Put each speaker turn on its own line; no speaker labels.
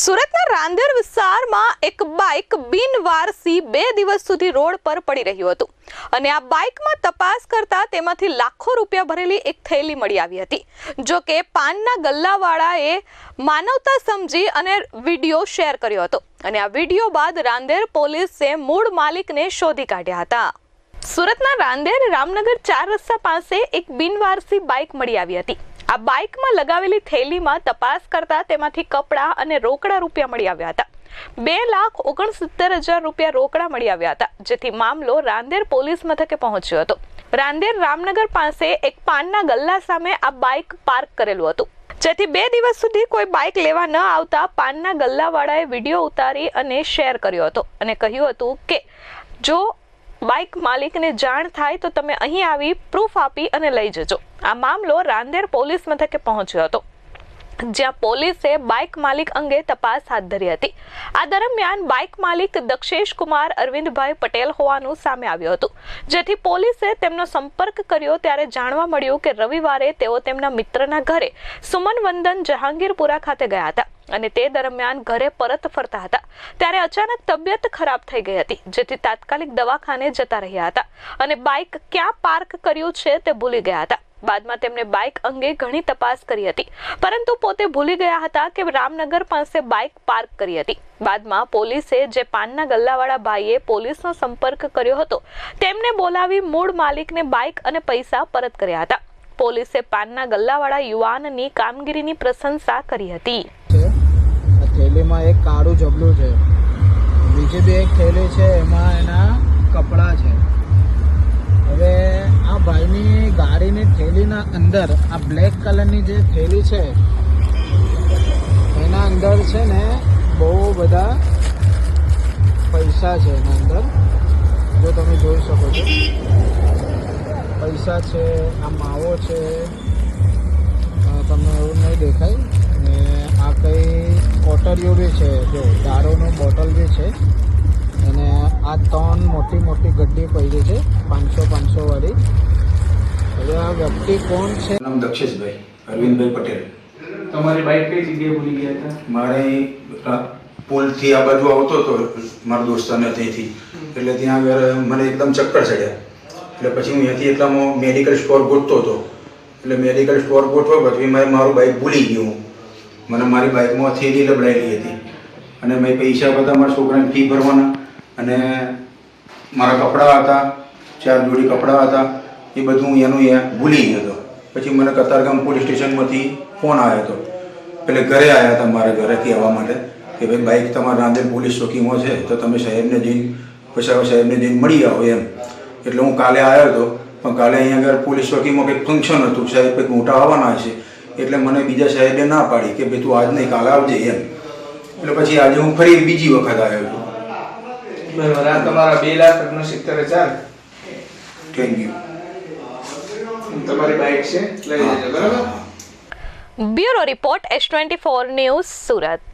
સુરતના રાંદેર વિસ્તારમાં એક બાઇક બિનવારસી બે દિવસ સુધી રોડ પર પડી રહ્યું હતું. અને આ બાઇકમાં તપાસ કરતા તેમાંથી લાખો રૂપિયા ભરેલી એક થેલી મળી આવી હતી. જો કે પાનના ગલ્લાવાળાએ માનવતા સમજી અને વીડિયો શેર કર્યો હતો. અને આ વીડિયો બાદ રાંદેર પોલીસે મૂળ માલિકને શોધી કાઢ્યા હતા. સુરતના રાંદેર રામનગર ચાર રસ્તા પાસે એક બિનવારસી બાઇક મળી આવી હતી. આ બાઇકમાં લગાવેલી થેલીમાં તપાસ કરતા તેમાંથી કપડાં અને રોકડા રૂપિયા મળી આવ્યા હતા. બે લાખ ઓગણસિત્તેર હજાર રૂપિયા રોકડા મળી આવ્યા હતા, જેથી મામલો રાંદેર પોલીસ મથકે પહોંચ્યો હતો. રાંદેર રામનગર પાસે એક પાનના ગલ્લા સામે આ બાઇક પાર્ક કરેલું હતું. જેથી બે દિવસ સુધી કોઈ બાઇક લેવા ન આવતા પાનના ગલ્લાવાળાએ વીડિયો ઉતારી અને શેર કર્યો હતો અને કહ્યું હતું કે, જો બાઇક માલિકને જાણ થાય તો તમે અહીં આવી પ્રૂફ આપી અને લઈ જજો. આ મામલો રાંદેર પોલીસ મથકે પહોંચ્યો હતો. જ્યાં પોલીસે બાઇક માલિક અંગે તપાસ હાથ ધરી હતી. આ દરમિયાન બાઇક માલિક દક્ષેશ કુમાર અરવિંદભાઈ પટેલ હોવાનું સામે આવ્યું હતું. જેથી પોલીસે તેમનો સંપર્ક કર્યો ત્યારે જાણવા મળ્યું કે રવિવારે તેઓ તેમના મિત્રના ઘરે સુમન વંદન જહાંગીરપુરા ખાતે ગયા હતા અને તે દરમિયાન ઘરે પરત ફરતા હતા. ત્યારે અચાનક તબિયત ખરાબ થઈ ગઈ હતી, જેથી તાત્કાલિક દવાખાને જતા રહ્યા હતા અને બાઇક ક્યાં પાર્ક કર્યું છે તે ભૂલી ગયા હતા. બાદમાં તેમણે બાઇક અંગે ઘણી તપાસ કરી હતી. પરંતુ પોતે ભૂલી ગયા હતા કે રામનગર પાસે બાઇક પાર્ક કરી હતી. બાદમાં પોલીસે જે પાનના ગલ્લાવાળા ભાઈએ પોલીસનો સંપર્ક કર્યો હતો, તેમને બોલાવી મૂળ માલિકને બાઇક અને પૈસા પરત કર્યા હતા. પોલીસે પાનના ગલ્લાવાળા યુવાનની કામગીરીની પ્રશંસા કરી હતી.
થેલીમાં એક કાળું જબલું છે. બીજી બે એક થેલી છે, એમાં એના કપડાં છે. ગાડીની થેલીના અંદર, આ બ્લેક કલરની જે થેલી છે, એના અંદર છે ને બહુ બધા પૈસા છે એના અંદર. જો તમે જોઈ શકો છો. પૈસા છે, આ માવો છે તમને એવું નહીં દેખાય. ને આ કઈ કોટરીઓ બી છે, જો દારૂનું બોટલ બી છે અને આ ત્રણ મોટી મોટી ગડ્ડી પડી છે પાંચસો પાંચસો વાળી. આ વ્યક્તિ કોણ છે?
નામ દક્ષેશભાઈ અરવિંદભાઈ પટેલ.
તમારી બાઇક કઈ જગ્યાએ ભૂલી ગયા હતા?
મારે પુલથી આ બાજુ આવતો હતો મારા દોસ્તાને ત્યાંથી. એટલે ત્યાં આગળ મને એકદમ ચક્કર ચડ્યા. એટલે પછી હું ત્યાંથી એટલામાં મેડિકલ સ્ટોર ગોઠતો હતો. એટલે મેડિકલ સ્ટોર ગોઠવો પછી મેં મારું બાઇક ભૂલી ગયું. મને મારી બાઇકમાં થેલી લબડાયેલી હતી. અને મેં પૈસા બધા મારા છોકરાને ફી ભરવાના. અને મારા કપડાં હતા ચાર જોડી કપડાં હતા. એ બધું એનું એ ભૂલી ગયો હતો. પછી મને કતારગામ પોલીસ સ્ટેશનમાંથી ફોન આવ્યો હતો. એટલે ઘરે આવ્યા હતા મારા ઘરેથી આવવા માટે કે ભાઈ બાઇક તમારા નાંદેડ પોલીસ ચોકીમાં છે તો તમે સાહેબને જઈને પછાવા સાહેબને જઈને મળી આવો એમ. એટલે હું કાલે આવ્યો હતો પણ કાલે અહીંયા આગળ પોલીસ ચોકીમાં કંઈક ફંક્શન હતું સાહેબ કંઈક મોટા આવવાના છે. એટલે મને બીજા સાહેબે ના પાડી કે ભાઈ તું આજ નહીં કાલે આવજે એમ. એટલે પછી આજે હું ફરી બીજી વખત આવ્યો છું.
તમારા બે લાખ ઓગણસિત્તેર હજાર.
થેન્ક યુ
તમારી બાઇક છે? લઈ જજો બરાબર?
Bureau report S twenty four news Surat.